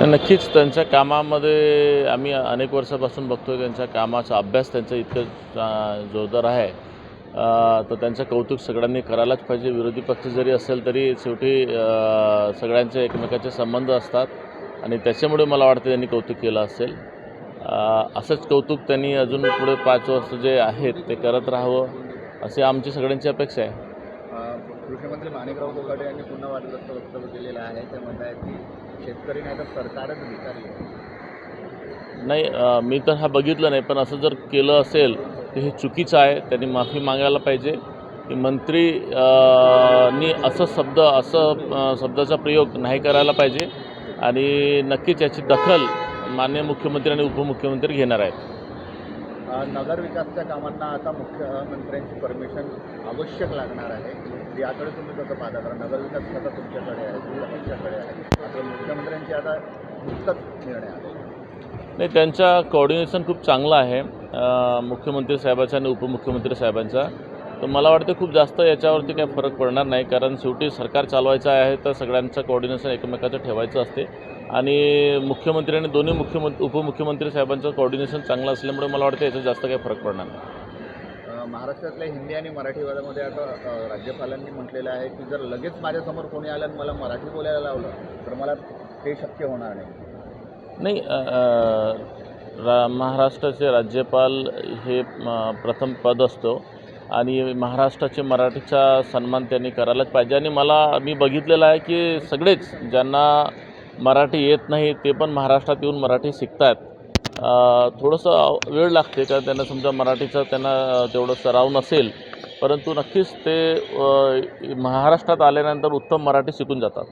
नक्कीच त्यांच्या कामामध्ये आम्ही अनेक वर्षापासून बघतो त्यांच्या कामाचा अभ्यास त्यांचा इतकं जोरदार आहे. तर त्यांचं कौतुक सगळ्यांनी करायलाच पाहिजे. विरोधी पक्ष जरी असेल तरी शेवटी सगळ्यांचे एकमेकाचे संबंध असतात आणि त्याच्यामुळे मला वाटतं त्यांनी कौतुक केलं असेल. असंच कौतुक त्यांनी अजून पुढे पाच वर्ष जे आहेत ते करत राहावं अशी आमची सगळ्यांची अपेक्षा आहे. कृषीमंत्री माणिकराव कोकाटे यांनी पुन्हा वादग्रस्त वक्तव्य केलेलं आहे. ते म्हणत आहेत की शेतकरी नाही तर सरकारच भिकारी आहे. नाही मी तर हा बघितलं नाही पण असं जर केलं असेल तर हे चुकीचं आहे. त्यांनी माफी मागायला पाहिजे. की मंत्री नी असं शब्द असं शब्दाचा प्रयोग नाही करायला पाहिजे. आणि नक्कीच याची दखल माननीय मुख्यमंत्री आणि उपमुख्यमंत्री घेणार आहेत. अ, नगर विकासच्या कामांना आता मुख्यमंत्र्यांची परमिशन आवश्यक लागणार आहे. म्हणजे याकडे तुम्ही कसं पाहता? कारण नगरविकास खाता तुमच्याकडे आहे तुमच्याकडे आहे. आता मुख्यमंत्र्यांची आता नुकताच निर्णय आला. नाही त्यांचा कोऑर्डिनेशन खूप चांगलं आहे मुख्यमंत्री साहेबांचा आणि उपमुख्यमंत्री साहेबांचा. तर मला वाटतं खूप जास्त याच्यावरती काही फरक पडणार नाही कारण शेवटी सरकार चालवायचं आहे तर सगळ्यांचं कोऑर्डिनेशन एकमेकाचं ठेवायचं असते. आणि मुख्यमंत्री आणि दोन्ही मुख्यमंत्री उपमुख्यमंत्री साहेबांचं कोऑर्डिनेशन चांगलं असल्यामुळे मला वाटतं याच्यात जास्त काही फरक पडणार नाही. महाराष्ट्रातल्या हिंदी आणि मराठी वादामध्ये आता राज्यपालांनी म्हटलेलं आहे की जर लगेच माझ्यासमोर कोणी आलं आणि मला मराठी बोलायला लावलं तर मला ते शक्य होणार नाही. नाही रा महाराष्ट्राचे राज्यपाल हे प्रथम पद असतो आणि महाराष्ट्राचे मराठीचा सन्मान त्यांनी करायलाच पाहिजे. आणि मला मी बघितलेलं आहे की सगळेच ज्यांना मराठी येत नाही ते पण महाराष्ट्रात येऊन मराठी शिकतात थोडंसं वेळ लागते कारण त्यांना समजा मराठीचा त्यांना तेवढं सराव नसेल. परंतु नक्कीच ते महाराष्ट्रात आल्यानंतर उत्तम मराठी शिकून जातात.